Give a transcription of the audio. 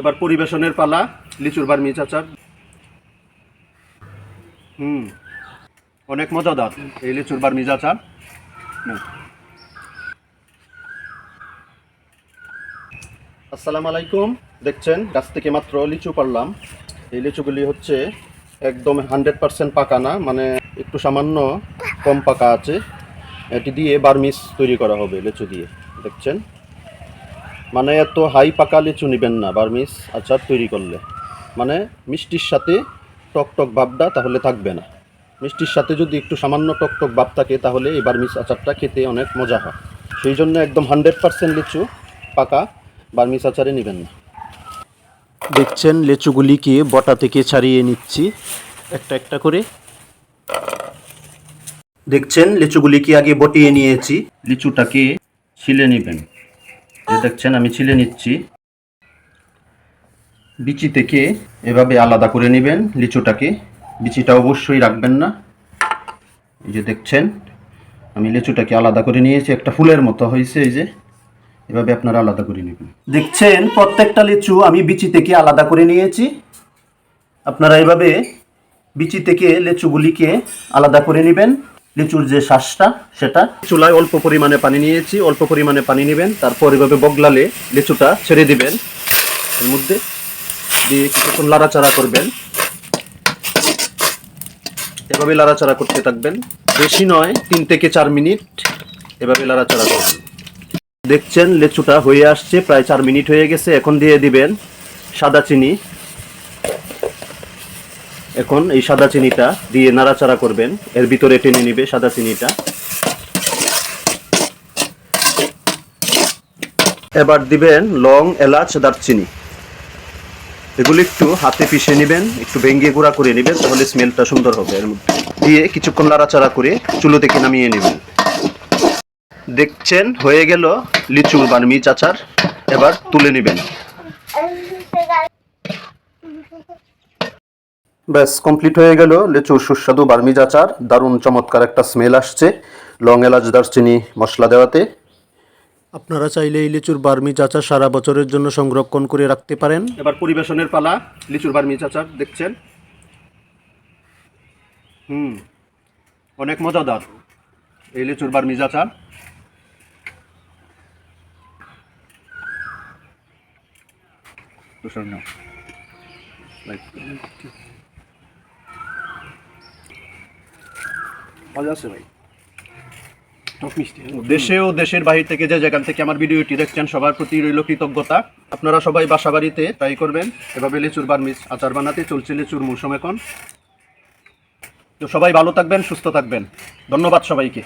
এবার পরিবেশনের পালা, লিচুর বার্মিজ আচার হুম, অনেক মজাদার এই লিচুর বার্মিজ আচার। আসসালামু আলাইকুম। দেখছেন, গাছ থেকে মাত্র লিচু পারলাম। এই লিচুগুলি হচ্ছে একদম হান্ড্রেড পার্সেন্ট পাকা না মানে একটু সামান্য কম পাকা আছে। এটি দিয়ে বার্মিস তৈরি করা হবে, লিচু দিয়ে। দেখছেন? মানে এত হাই পাকা লিচু নেবেন না, বার্মিস, আচার তৈরি করলে। মানে মিষ্টির সাথে টক টক ভাবটা তাহলে থাকবে না। মিষ্টির সাথে যদি একটু সামান্য টক টক ভাব থাকে, তাহলে এই বার্মিস আচারটা খেতে অনেক মজা হয়। সেই জন্য একদম হান্ড্রেড পার্সেন্ট লিচু পাকা বার্মিস আচারে নেবেন না। দেখছেন লিচুগুলিকে বটা থেকে ছাড়িয়ে নিচ্ছি, একটা একটা করে। দেখছেন লিচুগুলিকে আগে বটিয়ে নিয়েছি। লিচুটাকে ছিলে নেবেন। এই দেখছেন, আমি ছিলে নিচ্ছি। বিচি থেকে এভাবে আলাদা করে নেবেন, লিচুটাকে। বিচিটা অবশ্যই রাখবেন না। এই যে দেখছেন, আমি লিচুটাকে আলাদা করে নিয়েছি, একটা ফুলের মতো হয়েছে এই যে। এভাবে আপনারা আলাদা করে নেবেন। দেখছেন, প্রত্যেকটা লিচু আমি বিচি থেকে আলাদা করে নিয়েছি। আপনারা এভাবে বিচি থেকে লিচুগুলিকে আলাদা করে নেবেন। লিচুর যে শ্বাসটা, সেটা চুলায় অল্প পরিমাণে পানি নিয়েছি, অল্প পরিমাণে পানি নেবেন, তারপর এভাবে বগলালে লিচুটা ছেড়ে দিবেন। এর মধ্যে দিয়ে কিছুক্ষণ লাড়াচাড়া করবেন। এভাবে লাড়াচাড়া করতে থাকবেন। বেশি নয়, তিন থেকে চার মিনিট এভাবে লাড়াচাড়া করবেন। দেখছেন, লেচুটা হয়ে আসছে, প্রায় চার মিনিট হয়ে গেছে। এখন দিয়ে দিবেন সাদা চিনি। এখন এই সাদা চিনিটা দিয়ে নাড়াচাড়া করবেন। এর ভিতরে টেনে নিবে সাদা চিনিটা। এবার দিবেন লং, এলাচ, দারচিনি। এগুলো একটু হাতে পিষে নেবেন, একটু ভেঙ্গে গুঁড়া করে নেবেন, তাহলে স্মেলটা সুন্দর হবে। এর মধ্যে দিয়ে কিছুক্ষণ নাড়াচাড়া করে চুলো থেকে নামিয়ে নেবেন। দেখছেন? হয়ে গেল লিচু বার্মিজ আচার এবার তুলে নেবেন। ব্যাস কমপ্লিট হয়ে গেল। লিচুর সুস্বাদু বার্মিজ আচার। দারুণ চমৎকার একটা স্মেল আসছে। লং এলাচ দারচিনি মশলা দেওয়াতে। আপনারা চাইলে এই লিচুর বার্মিজ আচার সারা বছরের জন্য সংরক্ষণ করে রাখতে পারেন। এবার পরিবেশনের পালা। লিচুর বার্মিজ আচার দেখছেন? হুম অনেক মজাদার এই লিচুর বার্মিজ আচার। তুষার নাও। মজা আছে ভাই। দেশে ও দেশের বাহির থেকে যে যেখান থেকে আমার ভিডিওটি দেখছেন সবার প্রতি রইল কৃতজ্ঞতা। আপনারা সবাই বাসা বাড়িতে তাই করবেন। এভাবে লিচুর মিস আচার বানাতে চলছে লিচুর মৌসুম এখন। তো সবাই ভালো থাকবেন সুস্থ থাকবেন। ধন্যবাদ সবাইকে।